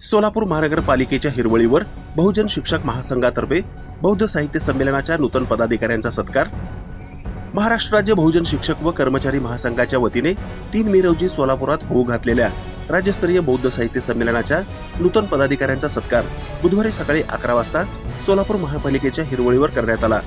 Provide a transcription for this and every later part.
सोलापूर महानगरपालिकेच्या हिरवळीवर बहुजन शिक्षक महासंघातर्फे बौद्ध साहित्य संमेलनाच्या नूतन पदाधिकाऱ्यांचा सत्कार. महाराष्ट्र राज्य बहुजन शिक्षक व कर्मचारी महासंघाच्या वतीने तीन मे रोजी सोलापुरात होऊ घातलेल्या राज्यस्तरीय बौद्ध साहित्य संमेलनाच्या नूतन पदाधिकाऱ्यांचा सत्कार बुधवारी सकाळी अकरा वाजता सोलापूर महापालिकेच्या हिरवळीवर करण्यात आला.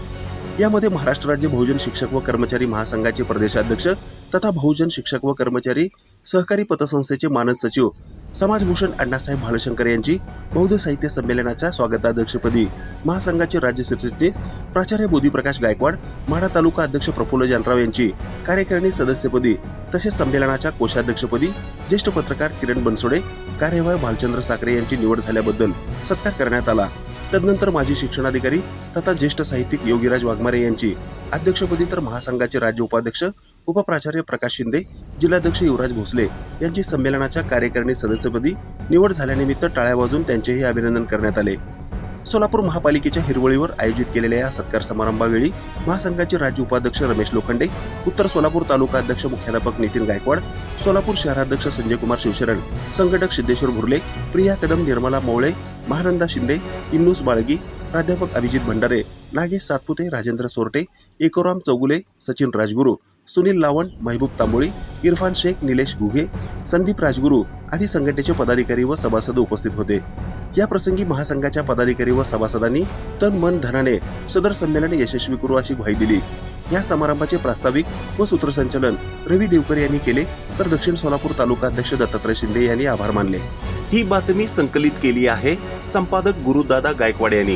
यामध्ये महाराष्ट्र राज्य बहुजन शिक्षक व कर्मचारी महासंघाचे प्रदेशाध्यक्ष तथा बहुजन शिक्षक व कर्मचारी सहकारी पतसंस्थेचे मानद सचिव समाजभूषण अण्णासाहेब भालशंकर यांची बौद्ध साहित्य संमेलनाच्या स्वागताध्यक्षपदी महासंघाचे राज्य सरचिटणीस प्राचार्य बोधीप्रकाश गायकवाड माढा तालुका अध्यक्ष प्रफुल्ल जानराव यांची कार्यकारिणी सदस्यपदी तसेच संमेलनाच्या कोषाध्यक्षपदी ज्येष्ठ पत्रकार किरण बनसोडे कार्यवाह भालचंद्र साखरे यांची निवड झाल्याबद्दल सत्कार करण्यात आला. तदनंतर माजी शिक्षणाधिकारी तथा ज्येष्ठ साहित्यिक योगीराज वाघमारे यांची अध्यक्षपदी तर महासंघाचे राज्य उपाध्यक्ष उपप्राचार्य प्रकाश शिंदे जिल्हाध्यक्ष युवराज भोसले यांची संमेलनाच्या कार्यकारिणी सदस्यपदी निवड झाल्यानिमित्त टाळ्या वाजून त्यांचेही अभिनंदन करण्यात आले. सोलापूर महापालिकेच्या हिरवळीवर आयोजित केलेल्या या सत्कार समारंभावेळी महासंघाचे राज्य उपाध्यक्ष रमेश लोखंडे उत्तर सोलापूर तालुका अध्यक्ष मुख्याध्यापक नितीन गायकवाड सोलापूर शहराध्यक्ष संजय कुमार शिवशरण संघटक सिद्धेश्वर भुर्ले प्रिया कदम निर्मला मोवळे महानंदा शिंदे इन्नूस बाळगी प्राध्यापक अभिजित भंडारे नागेश सातपुते राजेंद्र सोरटे एकोराम चौगुले सचिन राजगुरू सुनील लावण महबूब तांबोळी इरफान शेख निलेश गुहे संदीप राजगुरू आदी संघटनेचे पदाधिकारी व सभासद उपस्थित होते. या प्रसंगी महासंघाच्या पदाधिकारी व सभासदांनी तन मन धनाने सदर संमेलन यशस्वी करू अशी ग्वाही दिली. या समारंभाचे प्रास्ताविक व सूत्रसंचालन रवी देवकर यांनी केले तर दक्षिण सोलापूर तालुका अध्यक्ष दत्तात्रय शिंदे यांनी आभार मानले. ही बातमी संकलित केली आहे संपादक गुरुदादा गायकवाड यांनी.